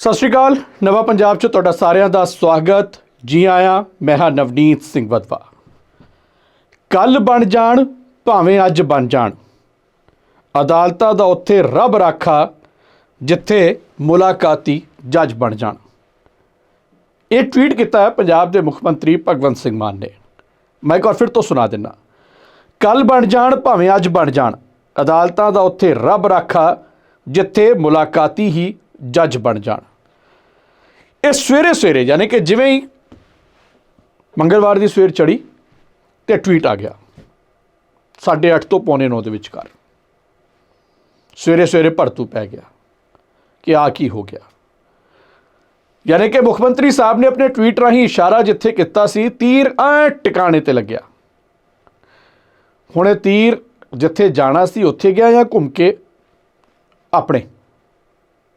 ਸਤਿ ਸ਼੍ਰੀ ਅਕਾਲ, ਨਵਾਂ ਪੰਜਾਬ 'ਚ ਤੁਹਾਡਾ ਸਾਰਿਆਂ ਦਾ ਸਵਾਗਤ। ਜੀ ਆਇਆਂ, ਮੈਂ ਹਾਂ ਨਵਨੀਤ ਸਿੰਘ ਵਦਵਾ ਕੱਲ ਬਣ ਜਾਣ, ਭਾਵੇਂ ਅੱਜ ਬਣ ਜਾਣ। ਅਦਾਲਤਾਂ ਦਾ ਉੱਥੇ ਰੱਬ ਰਾਖਾ, ਜਿੱਥੇ ਮੁਲਾਕਾਤੀ ਜੱਜ ਬਣ ਜਾਣ। ਇਹ ਟਵੀਟ ਕੀਤਾ ਹੈ ਪੰਜਾਬ ਦੇ ਮੁੱਖ ਮੰਤਰੀ ਭਗਵੰਤ ਸਿੰਘ ਮਾਨ ਨੇ। ਮੈਂ ਇੱਕ ਵਾਰ ਫਿਰ ਤੋਂ ਸੁਣਾ ਦਿੰਦਾ। ਕੱਲ ਬਣ ਜਾਣ, ਭਾਵੇਂ ਅੱਜ ਬਣ ਜਾਣ, ਅਦਾਲਤਾਂ ਦਾ ਉੱਥੇ ਰੱਬ ਰਾਖਾ, ਜਿੱਥੇ ਮੁਲਾਕਾਤੀ ਹੀ ਜੱਜ ਬਣ ਜਾਣ। ਇਹ ਸਵੇਰੇ ਸਵੇਰੇ ਯਾਨੀ ਕਿ ਜਿਵੇਂ ਹੀ ਮੰਗਲਵਾਰ ਦੀ ਸਵੇਰ ਚੜੀ ਤੇ ਟਵੀਟ ਆ ਗਿਆ। 8:30 ਤੋਂ ਪੌਣੇ 9 ਦੇ ਵਿਚਕਾਰ। ਸਵੇਰੇ ਸਵੇਰੇ ਭੜਤੂ ਪੈ ਗਿਆ ਕਿ ਆ ਕੀ ਹੋ ਗਿਆ। ਯਾਨੀ ਕਿ ਮੁੱਖ ਮੰਤਰੀ ਸਾਹਿਬ ਨੇ ਆਪਣੇ ਟਵੀਟ ਰਾਹੀਂ ਇਸ਼ਾਰਾ ਜਿੱਥੇ ਕੀਤਾ ਸੀ, ਤੀਰ ਐ ਟਿਕਾਣੇ ਤੇ ਲੱਗਿਆ। ਹੁਣ ਇਹ ਤੀਰ ਜਿੱਥੇ ਜਾਣਾ ਸੀ, ਉੱਥੇ ਗਿਆ ਜਾਂ ਘੁੰਮ ਕੇ ਆਪਣੇ?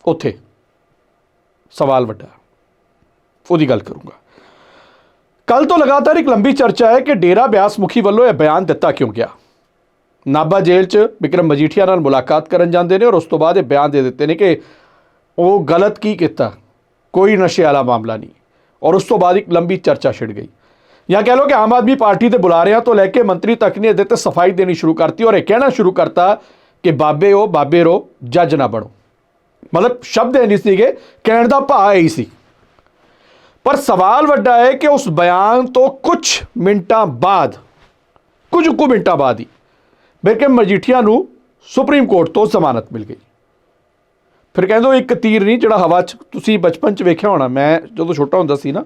ਉੱਥੇ। ਸਵਾਲ ਵੱਡਾ। ਉਹਦੀ ਗੱਲ ਕਰੂੰਗਾ। ਕੱਲ ਤੋਂ ਲਗਾਤਾਰ ਇੱਕ ਲੰਬੀ ਚਰਚਾ ਹੈ ਕਿ ਡੇਰਾ ਬਿਆਸ ਮੁਖੀ ਵੱਲੋਂ ਇਹ ਬਿਆਨ ਦਿੱਤਾ ਕਿਉਂ ਗਿਆ? ਨਾਭਾ ਜੇਲ੍ਹ 'ਚ ਵਿਕਰਮ ਮਜੀਠੀਆ ਨਾਲ ਮੁਲਾਕਾਤ ਕਰਨ ਜਾਂਦੇ ਨੇ ਔਰ ਉਸ ਤੋਂ ਬਾਅਦ ਇਹ ਬਿਆਨ ਦੇ ਦਿੱਤੇ ਨੇ ਕਿ ਉਹ ਗਲਤ ਕੀ ਕੀਤਾ? ਕੋਈ ਨਸ਼ੇ ਵਾਲਾ ਮਾਮਲਾ ਨਹੀਂ। ਔਰ ਉਸ ਤੋਂ ਬਾਅਦ ਇੱਕ ਲੰਬੀ ਚਰਚਾ ਛਿੜ ਗਈ। ਜਾਂ ਕਹਿ ਲਓ ਕਿ ਆਮ ਆਦਮੀ ਪਾਰਟੀ ਦੇ ਬੁਲਾਰਿਆਂ ਤੋਂ ਲੈ ਕੇ ਮੰਤਰੀ ਤੱਕ ਨੇ ਇਹਦੇ ਤੇ ਸਫ਼ਾਈ ਦੇਣੀ ਸ਼ੁਰੂ ਕਰਤੀ ਔਰ ਇਹ ਕਹਿਣਾ ਸ਼ੁਰੂ ਕਰਤਾ ਕਿ ਬਾਬੇ ਹੋ ਬਾਬੇ ਰੋ, ਜੱਜ ਨਾ ਬਣੋ। ਮਤਲਬ ਸ਼ਬਦ ਇਹ ਨਹੀਂ ਸੀਗੇ, ਕਹਿਣ ਦਾ ਭਾਅ ਇਹੀ ਸੀ। ਪਰ ਸਵਾਲ ਵੱਡਾ ਹੈ ਕਿ ਉਸ ਬਿਆਨ ਤੋਂ ਕੁਝ ਮਿੰਟਾਂ ਬਾਅਦ, ਕੁਝ ਕੁ ਮਿੰਟਾਂ ਬਾਅਦ ਹੀ ਬਿਕਰਮ ਮਜੀਠੀਆ ਨੂੰ ਸੁਪਰੀਮ ਕੋਰਟ ਤੋਂ ਜ਼ਮਾਨਤ ਮਿਲ ਗਈ। ਫਿਰ ਕਹਿੰਦੇ ਉਹ ਇੱਕ ਤੀਰ ਨਹੀਂ ਜਿਹੜਾ ਹਵਾ 'ਚ ਤੁਸੀਂ ਬਚਪਨ 'ਚ ਵੇਖਿਆ ਹੋਣਾ, ਮੈਂ ਜਦੋਂ ਛੋਟਾ ਹੁੰਦਾ ਸੀ ਨਾ,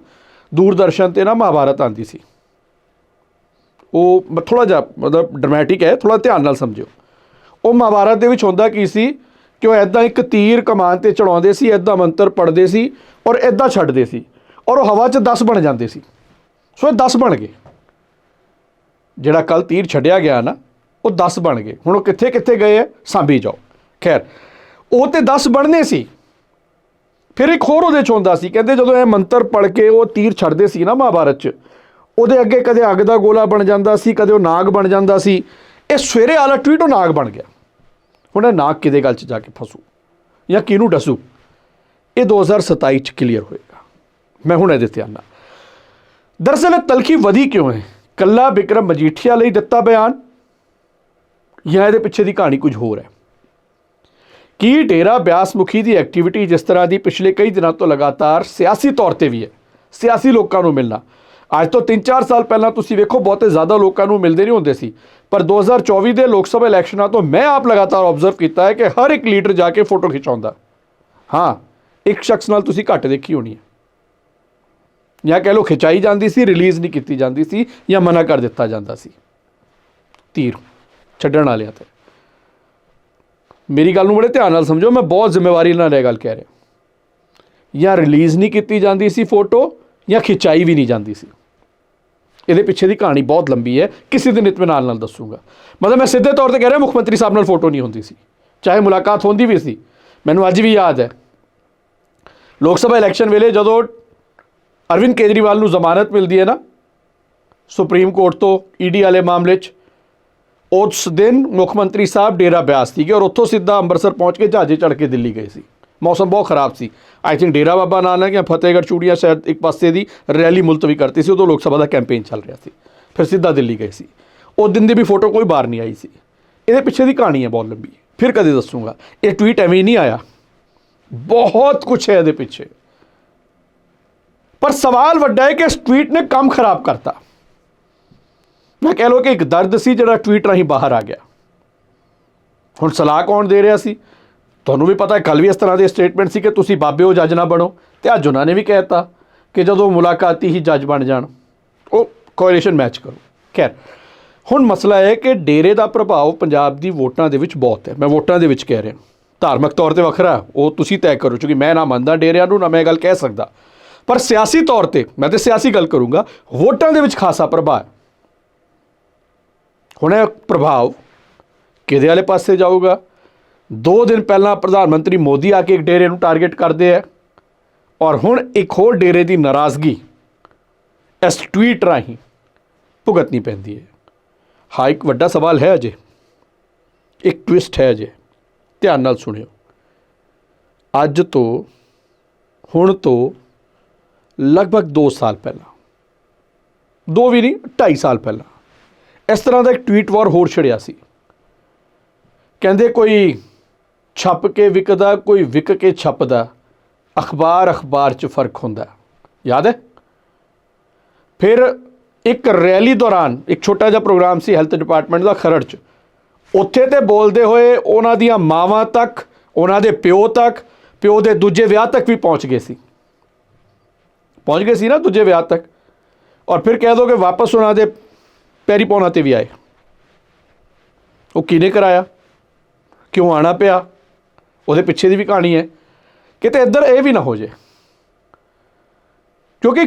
ਦੂਰਦਰਸ਼ਨ ਤੇ ਨਾ ਮਹਾਭਾਰਤ ਆਂਦੀ ਸੀ। ਉਹ ਥੋੜਾ ਜਿਹਾ ਮਤਲਬ ਡਰਾਮੈਟਿਕ ਹੈ ਥੋੜਾ ਧਿਆਨ ਨਾਲ ਸਮਝਿਓ। ਉਹ ਮਹਾਭਾਰਤ ਦੇ ਵਿੱਚ ਹੁੰਦਾ ਕੀ ਸੀ ਕਿ ਉਹ ਐਦਾਂ ਇੱਕ ਤੀਰ ਕਮਾਨ ਤੇ ਚੜਾਉਂਦੇ ਸੀ ਐਦਾਂ ਮੰਤਰ ਪੜ੍ਹਦੇ ਸੀ ਔਰ ਐਦਾਂ ਛੱਡਦੇ ਸੀ। ਔਰ ਉਹ ਹਵਾ 'ਚ 10 ਬਣ ਜਾਂਦੇ ਸੀ। ਸੋ ਇਹ 10 ਬਣ ਗਏ। ਜਿਹੜਾ ਕੱਲ ਤੀਰ ਛੱਡਿਆ ਗਿਆ ਨਾ, ਉਹ 10 ਬਣ ਗਏ। ਹੁਣ ਉਹ ਕਿੱਥੇ ਕਿੱਥੇ ਗਏ ਹੈ ਸਾਂਭੀ ਜਾਓ। ਖੈਰ, ਉਹ ਤੇ 10 ਬਣਨੇ ਸੀ। ਫਿਰ ਇੱਕ ਹੋਰ ਉਹਦੇ ਚ ਹੁੰਦਾ ਸੀ। ਕਹਿੰਦੇ ਜਦੋਂ ਇਹ ਮੰਤਰ ਪੜ ਕੇ ਉਹ ਤੀਰ ਛੱਡਦੇ ਸੀ ਨਾ ਮਹਾਭਾਰਤ ਚ, ਉਹਦੇ ਅੱਗੇ ਕਦੇ ਅੱਗ ਦਾ ਗੋਲਾ ਬਣ ਜਾਂਦਾ ਸੀ, ਕਦੇ ਉਹ ਨਾਗ ਬਣ ਜਾਂਦਾ ਸੀ। ਇਹ ਸਵੇਰੇ ਵਾਲਾ ਟਵੀਟ ਉਹ ਨਾਗ ਬਣ ਗਿਆ। ਹੁਣ ਇਹ ਨਾਗ ਕਿਹਦੇ ਗੱਲ ਚ ਜਾ ਕੇ ਫਸੂ? ਜਾਂ ਕਿਹਨੂੰ ਡਸੂ? ਇਹ 2027 ਚ ਕਲੀਅਰ ਹੋਏ। ਮੈਂ ਹੁਣ ਇਹਦੇ ਤੇ ਆਨਾ ਦਰਅਸਲ ਤਲਖੀ ਵਧੀ ਕਿਉਂ ਹੈ? ਕੱਲਾ ਵਿਕਰਮ ਮਜੀਠੀਆ ਲਈ ਦਿੱਤਾ ਬਿਆਨ ਜਾਂ ਇਹਦੇ ਪਿੱਛੇ ਦੀ ਕਹਾਣੀ ਕੁਝ ਹੋਰ ਹੈ? ਕੀ ਡੇਰਾ ਬਿਆਸ ਮੁਖੀ ਦੀ ਐਕਟੀਵਿਟੀ ਜਿਸ ਤਰ੍ਹਾਂ ਦੀ ਪਿਛਲੇ ਕਈ ਦਿਨਾਂ ਤੋਂ ਲਗਾਤਾਰ ਸਿਆਸੀ ਤੌਰ ਤੇ ਵੀ ਹੈ, ਸਿਆਸੀ ਲੋਕਾਂ ਨੂੰ ਮਿਲਣਾ। ਅੱਜ ਤੋਂ 3-4 ਸਾਲ ਪਹਿਲਾਂ ਤੁਸੀਂ ਵੇਖੋ ਬਹੁਤੇ ਜ਼ਿਆਦਾ ਲੋਕਾਂ ਨੂੰ ਮਿਲਦੇ ਨਹੀਂ ਹੁੰਦੇ ਸੀ, ਪਰ 2024 ਦੇ ਲੋਕ ਸਭਾ ਇਲੈਕਸ਼ਨਾਂ ਤੋਂ ਮੈਂ ਆਪ ਲਗਾਤਾਰ ਆਬਜ਼ਰਵ ਕੀਤਾ ਹੈ ਕਿ ਹਰ ਇੱਕ ਲੀਡਰ ਜਾ ਕੇ ਫੋਟੋ ਖਿਚਾਉਂਦਾ। ਹਾਂ, ਇੱਕ ਸ਼ਖਸ ਨਾਲ ਤੁਸੀਂ ਘੱਟ ਦੇਖੀ ਹੋਣੀ ਹੈ। ਜਾਂ ਕਹਿ ਲਓ ਖਿਚਾਈ ਜਾਂਦੀ ਸੀ ਰਿਲੀਜ਼ ਨਹੀਂ ਕੀਤੀ ਜਾਂਦੀ ਸੀ ਜਾਂ ਮਨਾ ਕਰ ਦਿੱਤਾ ਜਾਂਦਾ ਸੀ। ਤੀਰ ਛੱਡਣ ਵਾਲਿਆਂ ਤੇ। ਮੇਰੀ ਗੱਲ ਨੂੰ ਬੜੇ ਧਿਆਨ ਨਾਲ ਸਮਝੋ, ਮੈਂ ਬਹੁਤ ਜ਼ਿੰਮੇਵਾਰੀ ਨਾਲ ਇਹ ਗੱਲ ਕਹਿ ਰਿਹਾ। ਜਾਂ ਰਿਲੀਜ਼ ਨਹੀਂ ਕੀਤੀ ਜਾਂਦੀ ਸੀ ਫੋਟੋ ਜਾਂ ਖਿਚਾਈ ਵੀ ਨਹੀਂ ਜਾਂਦੀ ਸੀ। ਇਹਦੇ ਪਿੱਛੇ ਦੀ ਕਹਾਣੀ ਬਹੁਤ ਲੰਬੀ ਹੈ, ਕਿਸੇ ਦਿਨ ਇਤਮਾਨ ਨਾਲ ਦੱਸੂਗਾ। ਮਤਲਬ ਮੈਂ ਸਿੱਧੇ ਤੌਰ ਤੇ ਕਹਿ ਰਿਹਾ, ਮੁੱਖ ਮੰਤਰੀ ਸਾਹਿਬ ਨਾਲ ਫੋਟੋ ਨਹੀਂ ਹੁੰਦੀ ਸੀ। ਚਾਹੇ ਮੁਲਾਕਾਤ ਹੁੰਦੀ ਵੀ ਸੀ। ਮੈਨੂੰ ਅੱਜ ਵੀ ਯਾਦ ਹੈ। ਲੋਕ ਸਭਾ ਇਲੈਕਸ਼ਨ ਵੇਲੇ ਜਦੋਂ ਅਰਵਿੰਦ ਕੇਜਰੀਵਾਲ ਨੂੰ ਜ਼ਮਾਨਤ ਮਿਲਦੀ ਹੈ ਨਾ, ਸੁਪਰੀਮ ਕੋਰਟ ਤੋਂ ਈਡੀ ਵਾਲੇ ਮਾਮਲੇ 'ਚ। ਉਸ ਦਿਨ ਮੁੱਖ ਮੰਤਰੀ ਸਾਹਿਬ ਡੇਰਾ ਬਿਆਸ ਸੀਗੇ ਔਰ ਉੱਥੋਂ ਸਿੱਧਾ ਅੰਮ੍ਰਿਤਸਰ ਪਹੁੰਚ ਕੇ ਜਹਾਜ਼ੇ ਚੜ੍ਹ ਕੇ ਦਿੱਲੀ ਗਏ ਸੀ। ਮੌਸਮ ਬਹੁਤ ਖਰਾਬ ਸੀ। ਆਈ ਥਿੰਕ ਡੇਰਾ ਬਾਬਾ ਨਾਨਕ ਜਾਂ ਫਤਿਹਗੜ੍ਹ ਚੂੜੀਆਂ ਸ਼ਾਇਦ ਇੱਕ ਪਾਸੇ ਦੀ ਰੈਲੀ ਮੁਲਤਵੀ ਕਰਤੀ ਸੀ, ਉਦੋਂ ਲੋਕ ਸਭਾ ਦਾ ਕੈਂਪੇਨ ਚੱਲ ਰਿਹਾ ਸੀ। ਫਿਰ ਸਿੱਧਾ ਦਿੱਲੀ ਗਏ ਸੀ। ਉਹ ਦਿਨ ਦੀ ਵੀ ਫੋਟੋ ਕੋਈ ਬਾਹਰ ਨਹੀਂ ਆਈ ਸੀ। ਇਹਦੇ ਪਿੱਛੇ ਦੀ ਕਹਾਣੀ ਹੈ ਬਹੁਤ ਲੰਬੀ। ਫਿਰ ਕਦੇ ਦੱਸੂਗਾ। ਇਹ ਟਵੀਟ ਐਵੇਂ ਹੀ ਨਹੀਂ ਆਇਆ। ਬਹੁਤ ਕੁਝ ਹੈ ਇਹਦੇ ਪਿੱਛੇ। ਪਰ ਸਵਾਲ ਵੱਡਾ ਹੈ ਕਿ ਇਸ ਟਵੀਟ ਨੇ ਕੰਮ ਖਰਾਬ ਕਰਤਾ। ਮੈਂ ਕਹਿ ਲਓ ਕਿ ਇੱਕ ਦਰਦ ਸੀ ਜਿਹੜਾ ਟਵੀਟ ਰਾਹੀਂ ਬਾਹਰ ਆ ਗਿਆ। ਹੁਣ ਸਲਾਹ ਕੌਣ ਦੇ ਰਿਹਾ ਸੀ? ਤੁਹਾਨੂੰ ਵੀ ਪਤਾ ਹੈ ਕੱਲ ਵੀ ਇਸ ਤਰ੍ਹਾਂ ਦੇ ਸਟੇਟਮੈਂਟ ਸੀ ਕਿ ਤੁਸੀਂ ਬਾਬੇ ਹੋ ਜੱਜ ਨਾ ਬਣੋ ਤੇ ਅੱਜ ਉਹਨਾਂ ਨੇ ਵੀ ਕਹਿਤਾ ਕਿ ਜਦੋਂ ਮੁਲਾਕਾਤੀ ਹੀ ਜੱਜ ਬਣ ਜਾਣ, ਉਹ ਕੋਅਲੀਸ਼ਨ ਮੈਚ ਕਰੋ। ਖੈਰ, ਹੁਣ ਮਸਲਾ ਹੈ ਕਿ ਡੇਰੇ ਦਾ ਪ੍ਰਭਾਵ ਪੰਜਾਬ ਦੀ ਵੋਟਾਂ ਦੇ ਵਿੱਚ ਬਹੁਤ ਹੈ। ਮੈਂ ਵੋਟਾਂ ਦੇ ਵਿੱਚ ਕਹਿ ਰਿਹਾ। ਧਾਰਮਿਕ ਤੌਰ ਤੇ ਵੱਖਰਾ, ਉਹ ਤੁਸੀਂ ਤੈਅ ਕਰੋ, ਕਿਉਂਕਿ ਮੈਂ ਨਾ ਮੰਨਦਾ ਡੇਰਿਆਂ ਨੂੰ, ਨਾ ਮੈਂ ਗੱਲ ਕਹਿ ਸਕਦਾ। ਪਰ ਸਿਆਸੀ ਤੌਰ ਤੇ, ਮੈਂ ਤੇ ਸਿਆਸੀ ਗੱਲ ਕਰੂੰਗਾ, ਵੋਟਾਂ ਦੇ ਵਿੱਚ ਖਾਸਾ ਪ੍ਰਭਾਵ ਹੁਣ ਇਹ ਪ੍ਰਭਾਵ ਕਿਹਦੇ ਵਾਲੇ ਪਾਸੇ ਜਾਊਗਾ? ਦੋ ਦਿਨ ਪਹਿਲਾਂ ਪ੍ਰਧਾਨ ਮੰਤਰੀ ਮੋਦੀ ਆ ਕੇ ਇੱਕ ਡੇਰੇ ਨੂੰ ਟਾਰਗੇਟ ਕਰਦੇ ਆ, ਔਰ ਹੁਣ ਇੱਕ ਹੋਰ ਡੇਰੇ ਦੀ ਨਾਰਾਜ਼ਗੀ ਇਸ ਟਵੀਟ ਰਾਹੀਂ ਭੁਗਤਣੀ ਪੈਂਦੀ ਹੈ। ਹਾਂ, ਇੱਕ ਵੱਡਾ ਸਵਾਲ ਹੈ ਅਜੇ। ਇੱਕ ਟਵਿਸਟ ਹੈ ਅਜੇ। ਧਿਆਨ ਨਾਲ ਸੁਣਿਓ। ਅੱਜ ਤੋਂ, ਹੁਣ ਤੋਂ ਲਗਭਗ 2 ਸਾਲ ਪਹਿਲਾਂ। ਦੋ ਵੀ ਨਹੀਂ 2.5 ਸਾਲ ਪਹਿਲਾਂ। ਇਸ ਤਰ੍ਹਾਂ ਦਾ ਇੱਕ ਟਵੀਟ ਵਾਰ ਹੋਰ ਛੜਿਆ ਸੀ। ਕਹਿੰਦੇ ਕੋਈ ਛੱਪ ਕੇ ਵਿਕਦਾ, ਕੋਈ ਵਿਕ ਕੇ ਛਪਦਾ, ਅਖਬਾਰ ਅਖਬਾਰ 'ਚ ਫ਼ਰਕ ਹੁੰਦਾ। ਯਾਦ ਹੈ? ਫਿਰ ਇੱਕ ਰੈਲੀ ਦੌਰਾਨ, ਇੱਕ ਛੋਟਾ ਜਿਹਾ ਪ੍ਰੋਗਰਾਮ ਸੀ ਹੈਲਥ ਡਿਪਾਰਟਮੈਂਟ ਦਾ ਖਰੜ 'ਚ, ਉੱਥੇ ਤੇ ਬੋਲਦੇ ਹੋਏ ਉਹਨਾਂ ਦੀਆਂ ਮਾਵਾਂ ਤੱਕ, ਉਹਨਾਂ ਦੇ ਪਿਓ ਤੱਕ, ਪਿਓ ਦੇ ਦੂਜੇ ਵਿਆਹ ਤੱਕ ਵੀ ਪਹੁੰਚ ਗਏ ਸੀ। ਪਹੁੰਚ ਗਏ ਸੀ ਨਾ ਦੂਜੇ ਵਿਆਹ ਤੱਕ। ਔਰ ਫਿਰ ਕਹਿ ਦੋਗੇ ਵਾਪਸ ਉਹਨਾਂ ਦੇ ਪੈਰੀ ਪਾਉਣਾ ਤੇ ਵੀ ਆਏ। ਉਹ ਕਿਹਨੇ ਕਰਾਇਆ? ਕਿਉਂ ਆਣਾ ਪਿਆ? ਉਹਦੇ ਪਿੱਛੇ ਦੀ ਵੀ ਕਹਾਣੀ ਹੈ। ਕਿਤੇ ਇੱਧਰ ਇਹ ਵੀ ਨਾ ਹੋ ਜੇ ਕਿਉਂਕਿ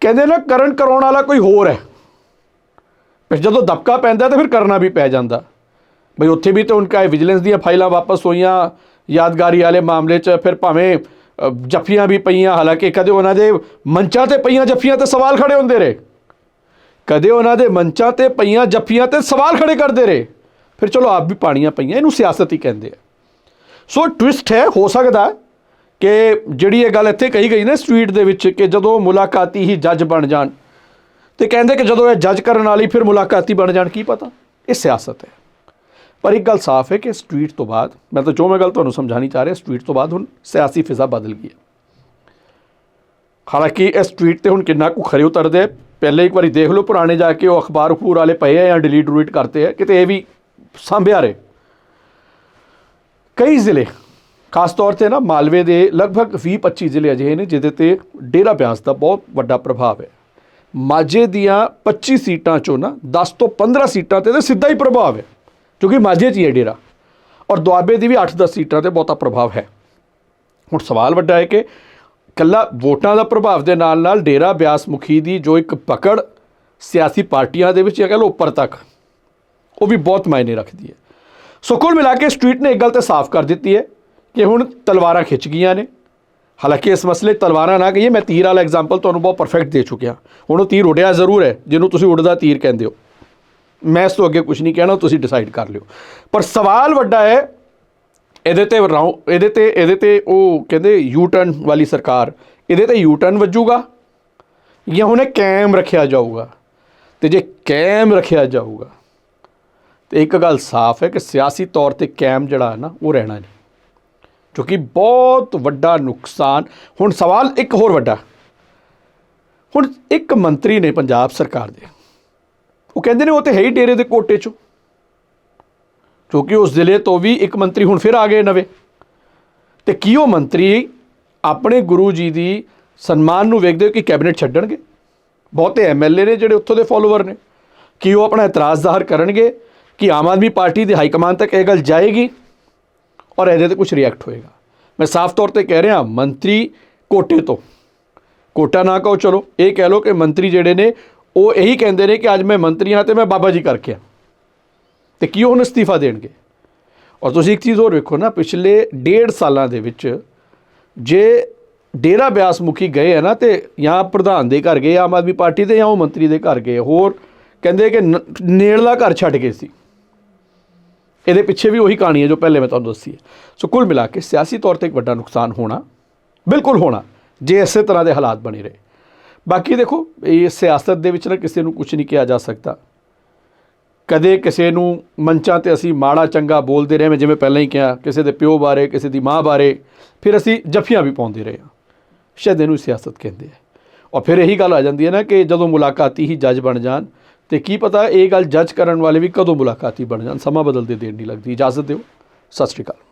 ਕਹਿੰਦੇ ਨਾ ਕਰਨ ਕਰਾਉਣ ਵਾਲਾ ਕੋਈ ਹੋਰ ਹੈ। ਫਿਰ ਜਦੋਂ ਦਬਕਾ ਪੈਂਦਾ ਤਾਂ ਫਿਰ ਕਰਨਾ ਵੀ ਪੈ ਜਾਂਦਾ। ਬਈ ਉੱਥੇ ਵੀ ਤਾਂ ਉਨਕਾ ਵਿਜੀਲੈਂਸ ਦੀਆਂ ਫਾਈਲਾਂ ਵਾਪਸ ਹੋਈਆਂ, ਯਾਦਗਾਰੀ ਵਾਲੇ ਮਾਮਲੇ 'ਚ ਫਿਰ ਭਾਵੇਂ ਜੱਫੀਆਂ ਵੀ ਪਈਆਂ, ਹਾਲਾਂਕਿ ਕਦੇ ਉਹਨਾਂ ਦੇ ਮੰਚਾਂ ਤੇ ਪਈਆਂ ਜੱਫੀਆਂ ਤੇ ਸਵਾਲ ਖੜੇ ਹੁੰਦੇ ਰਹੇ। ਕਦੇ ਉਹਨਾਂ ਦੇ ਮੰਚਾਂ ਤੇ ਪਈਆਂ ਜੱਫੀਆਂ ਤੇ ਸਵਾਲ ਖੜੇ ਕਰਦੇ ਰਹੇ। ਫਿਰ ਚਲੋ ਆਪ ਵੀ ਪਾਣੀਆਂ ਪਈਆਂ, ਇਹਨੂੰ ਸਿਆਸਤ ਹੀ ਕਹਿੰਦੇ ਆ। ਸੋ ਟਵਿਸਟ ਹੈ, ਹੋ ਸਕਦਾ ਕਿ ਜਿਹੜੀ ਇਹ ਗੱਲ ਇੱਥੇ ਕਹੀ ਗਈ ਨਾ ਸਟਰੀਟ ਦੇ ਵਿੱਚ ਕਿ ਜਦੋਂ ਮੁਲਾਕਾਤੀ ਹੀ ਜੱਜ ਬਣ ਜਾਣ, ਤੇ ਕਹਿੰਦੇ ਕਿ ਜਦੋਂ ਇਹ ਜੱਜ ਕਰਨ ਵਾਲੀ ਫਿਰ ਮੁਲਾਕਾਤੀ ਬਣ ਜਾਣ, ਕੀ ਪਤਾ? ਇਹ ਸਿਆਸਤ ਹੈ। ਪਰ ਇੱਕ ਗੱਲ ਸਾਫ਼ ਹੈ ਕਿ ਇਸ ਟਵੀਟ ਤੋਂ ਬਾਅਦ, ਮੈਂ ਤਾਂ ਜੋ ਮੈਂ ਗੱਲ ਤੁਹਾਨੂੰ ਸਮਝਾਣੀ ਚਾਹ ਰਿਹਾ ਇਸ ਟਵੀਟ ਤੋਂ ਬਾਅਦ ਹੁਣ ਸਿਆਸੀ ਫਿਜ਼ਾ ਬਦਲ ਗਈ ਹੈ। ਹਾਲਾਂਕਿ ਇਸ ਟਵੀਟ ਤੇ ਹੁਣ ਕਿੰਨਾ ਕੁ ਖਰੇ ਉਤਰਦੇ ਪਹਿਲੇ ਇੱਕ ਵਾਰੀ ਦੇਖ ਲਓ ਪੁਰਾਣੇ ਜਾ ਕੇ ਉਹ ਅਖਬਾਰ ਅਖਬੂਰ ਵਾਲੇ ਪਏ ਆ ਜਾਂ ਡਿਲੀਟ ਡਿਲੀਟ ਕਰਤੇ ਆ, ਕਿਤੇ ਇਹ ਵੀ ਸਾਂਭਿਆ ਰਹੇ। ਕਈ ਜ਼ਿਲ੍ਹੇ, ਖਾਸ ਤੌਰ ਤੇ ਨਾ ਮਾਲਵੇ ਦੇ ਲਗਭਗ 20-25 ਜ਼ਿਲ੍ਹੇ ਅਜਿਹੇ ਨੇ ਜਿਹਦੇ ਤੇ ਡੇਰਾ ਬਿਆਸ ਦਾ ਬਹੁਤ ਵੱਡਾ ਪ੍ਰਭਾਵ ਹੈ। ਮਾਝੇ ਦੀਆਂ 25 ਸੀਟਾਂ ਚੋਂ ਨਾ 10 ਤੋਂ 15 ਸੀਟਾਂ ਤੇ ਤਾਂ ਸਿੱਧਾ ਹੀ ਪ੍ਰਭਾਵ ਹੈ। ਕਿਉਂਕਿ ਮਾਝੇ 'ਚ ਹੀ ਹੈ ਡੇਰਾ। ਔਰ ਦੁਆਬੇ ਦੀ ਵੀ 8-10 ਸੀਟਾਂ ਤੇ ਬਹੁਤਾ ਪ੍ਰਭਾਵ ਹੈ। ਹੁਣ ਸਵਾਲ ਵੱਡਾ ਹੈ ਕਿ ਕੱਲਾ ਵੋਟਾਂ ਦਾ ਪ੍ਰਭਾਵ ਦੇ ਨਾਲ ਨਾਲ ਡੇਰਾ ਬਿਆਸ ਮੁਖੀ ਦੀ ਜੋ ਇੱਕ ਪਕੜ ਸਿਆਸੀ ਪਾਰਟੀਆਂ ਦੇ ਵਿੱਚ ਜਾਂ ਕਹ ਲਓ ਉੱਪਰ ਤੱਕ, ਉਹ ਵੀ ਬਹੁਤ ਮਾਇਨੇ ਰੱਖਦੀ ਹੈ। ਸੋ ਕੁੱਲ ਮਿਲਾ ਕੇ ਸਟਰੀਟ ਨੇ ਇੱਕ ਗੱਲ ਤੇ ਸਾਫ਼ ਕਰ ਦਿੱਤੀ ਹੈ ਕਿ ਹੁਣ ਤਲਵਾਰਾਂ ਖਿੱਚ ਗਈਆਂ ਨੇ। ਹਾਲਾਂਕਿ ਇਸ ਮਸਲੇ ਤਲਵਾਰਾਂ ਨਾ ਕਹੀਏ, ਮੈਂ ਤੀਰ ਵਾਲਾ ਐਗਜ਼ਾਮਪਲ ਤੁਹਾਨੂੰ ਬਹੁਤ ਪਰਫੈਕਟ ਦੇ ਚੁੱਕਿਆ। ਹੁਣ ਉਹ ਤੀਰ ਉੱਡਿਆ ਜ਼ਰੂਰ ਹੈ, ਜਿਹਨੂੰ ਤੁਸੀਂ ਉੱਡਦਾ ਤੀਰ ਕਹਿੰਦੇ ਹੋ। ਮੈਂ ਇਸ ਤੋਂ ਅੱਗੇ ਕੁਝ ਨਹੀਂ ਕਹਿਣਾ, ਤੁਸੀਂ ਡਿਸਾਈਡ ਕਰ ਲਿਓ। ਪਰ ਸਵਾਲ ਵੱਡਾ ਹੈ, ਇਹਦੇ ਤੇ ਰਾਉ ਇਹਦੇ ਤੇ ਇਹਦੇ ਤੇ ਉਹ ਕਹਿੰਦੇ ਯੂ ਟਰਨ ਵਾਲੀ ਸਰਕਾਰ, ਇਹਦੇ ਤੇ ਯੂ ਟਰਨ ਵੱਜੂਗਾ ਜਾਂ ਹੁਣੇ ਕੈਮ ਰੱਖਿਆ ਜਾਊਗਾ? ਤੇ ਜੇ ਕੈਮ ਰੱਖਿਆ ਜਾਊਗਾ, ਤੇ ਇੱਕ ਗੱਲ ਸਾਫ਼ ਹੈ ਕਿ ਸਿਆਸੀ ਤੌਰ ਤੇ ਕੈਮ ਜਿਹੜਾ ਹੈ ਨਾ, ਉਹ ਰਹਿਣਾ ਨਹੀਂ। ਕਿਉਂਕਿ ਬਹੁਤ ਵੱਡਾ ਨੁਕਸਾਨ। ਹੁਣ ਸਵਾਲ ਇੱਕ ਹੋਰ ਵੱਡਾ। ਹੁਣ ਇੱਕ ਮੰਤਰੀ ਨੇ ਪੰਜਾਬ ਸਰਕਾਰ ਦੇ ਉਹ ਕਹਿੰਦੇ ਨੇ ਉਹ ਤੇ ਹੈ ਹੀ ਡੇਰੇ ਦੇ ਕੋਟੇ 'ਚੋਂ। ਕਿਉਂਕਿ ਉਸ ਜ਼ਿਲ੍ਹੇ ਤੋਂ ਵੀ ਇੱਕ ਮੰਤਰੀ ਹੁਣ ਫਿਰ ਆ ਗਏ ਨਵੇਂ। ਤੇ ਕੀ ਉਹ ਮੰਤਰੀ ਆਪਣੇ ਗੁਰੂ ਜੀ ਦੀ ਸਨਮਾਨ ਨੂੰ ਵੇਖਦੇ ਹੋ ਕਿ ਕੈਬਨਿਟ ਛੱਡਣਗੇ? ਬਹੁਤੇ ਐਮਐਲਏ ਨੇ ਜਿਹੜੇ ਉੱਥੋਂ ਦੇ ਫਾਲੋਅਰ ਨੇ। ਕਿ ਉਹ ਆਪਣਾ ਇਤਰਾਜ਼ ਜ਼ਾਹਰ ਕਰਨਗੇ ਕਿ ਆਮ ਆਦਮੀ ਪਾਰਟੀ ਦੇ ਹਾਈ ਕਮਾਂਡ ਤੱਕ ਇਹ ਗੱਲ ਜਾਏਗੀ? ਔਰ ਇਹਦੇ ਤੇ ਕੁਝ ਰਿਐਕਟ ਹੋਏਗਾ। ਮੈਂ ਸਾਫ਼ ਤੌਰ ਤੇ ਕਹਿ ਰਿਹਾ, ਮੰਤਰੀ ਕੋਟੇ ਤੋਂ। ਕੋਟਾ ਨਾ ਕਹੋ, ਚਲੋ, ਇਹ ਕਹਿ ਲਓ ਕਿ ਮੰਤਰੀ ਜਿਹੜੇ ਨੇ ਉਹ ਇਹੀ ਕਹਿੰਦੇ ਨੇ ਕਿ ਅੱਜ ਮੈਂ ਮੰਤਰੀ ਹਾਂ ਤੇ ਮੈਂ ਬਾਬਾ ਜੀ ਕਰਕੇ ਆ। ਤੇ ਕੀ ਉਹ ਅਸਤੀਫਾ ਦੇਣਗੇ? ਔਰ ਤੁਸੀਂ ਇੱਕ ਚੀਜ਼ ਹੋਰ ਵੇਖੋ ਨਾ, ਪਿਛਲੇ ਡੇਢ ਸਾਲਾਂ ਦੇ ਵਿੱਚ ਜੇ ਡੇਰਾ ਬਿਆਸ ਮੁਖੀ ਗਏ ਆ ਨਾ ਤੇ ਜਾਂ ਪ੍ਰਧਾਨ ਦੇ ਘਰ ਗਏ, ਆਮ ਆਦਮੀ ਪਾਰਟੀ ਦੇ ਜਾਂ ਉਹ ਮੰਤਰੀ ਦੇ ਘਰ ਗਏ, ਹੋਰ ਕਹਿੰਦੇ ਕਿ ਨ- ਨੇੜਲਾ ਘਰ ਛੱਡ ਗਏ ਸੀ। ਇਹਦੇ ਪਿੱਛੇ ਵੀ ਉਹੀ ਕਹਾਣੀ ਹੈ ਜੋ ਪਹਿਲੇ ਮੈਂ ਤੁਹਾਨੂੰ ਦੱਸੀ ਹੈ। ਸੋ ਕੁੱਲ ਮਿਲਾ ਕੇ ਸਿਆਸੀ ਤੌਰ ਤੇ ਇੱਕ ਵੱਡਾ ਨੁਕਸਾਨ ਹੋਣਾ, ਬਿਲਕੁਲ ਹੋਣਾ, ਜੇ ਇਸੇ ਤਰ੍ਹਾਂ ਦੇ ਹਾਲਾਤ ਬਣੇ ਰਹੇ। ਬਾਕੀ ਦੇਖੋ, ਇਹ ਸਿਆਸਤ ਦੇ ਵਿੱਚ ਨਾ ਕਿਸੇ ਨੂੰ ਕੁਝ ਨਹੀਂ ਕਿਹਾ ਜਾ ਸਕਦਾ। ਕਦੇ ਕਿਸੇ ਨੂੰ ਮੰਚਾਂ ਤੇ ਅਸੀਂ ਮਾੜਾ ਚੰਗਾ ਬੋਲਦੇ ਰਹੇ, ਮੈਂ ਜਿਵੇਂ ਪਹਿਲਾਂ ਹੀ ਕਿਹਾ, ਕਿਸੇ ਦੇ ਪਿਓ ਬਾਰੇ, ਕਿਸੇ ਦੀ ਮਾਂ ਬਾਰੇ, ਫਿਰ ਅਸੀਂ ਜੱਫੀਆਂ ਵੀ ਪਾਉਂਦੇ ਰਹੇ ਹਾਂ। ਸ਼ਾਇਦ ਇਹਨੂੰ ਸਿਆਸਤ ਕਹਿੰਦੇ ਆ। ਔਰ ਫਿਰ ਇਹੀ ਗੱਲ ਆ ਜਾਂਦੀ ਹੈ ਨਾ ਕਿ ਜਦੋਂ ਮੁਲਾਕਾਤੀ ਹੀ ਜੱਜ ਬਣ ਜਾਣ, ਤੇ ਕੀ ਪਤਾ ਇਹ ਗੱਲ ਜੱਜ ਕਰਨ ਵਾਲੇ ਵੀ ਕਦੋਂ ਮੁਲਾਕਾਤੀ ਬਣ ਜਾਣ, ਸਮਾਂ ਬਦਲਦੇ ਦੇਰ ਨਹੀਂ ਲੱਗਦੀ। ਇਜਾਜ਼ਤ ਦਿਓ। ਸਤਿ ਸ਼੍ਰੀ ਅਕਾਲ।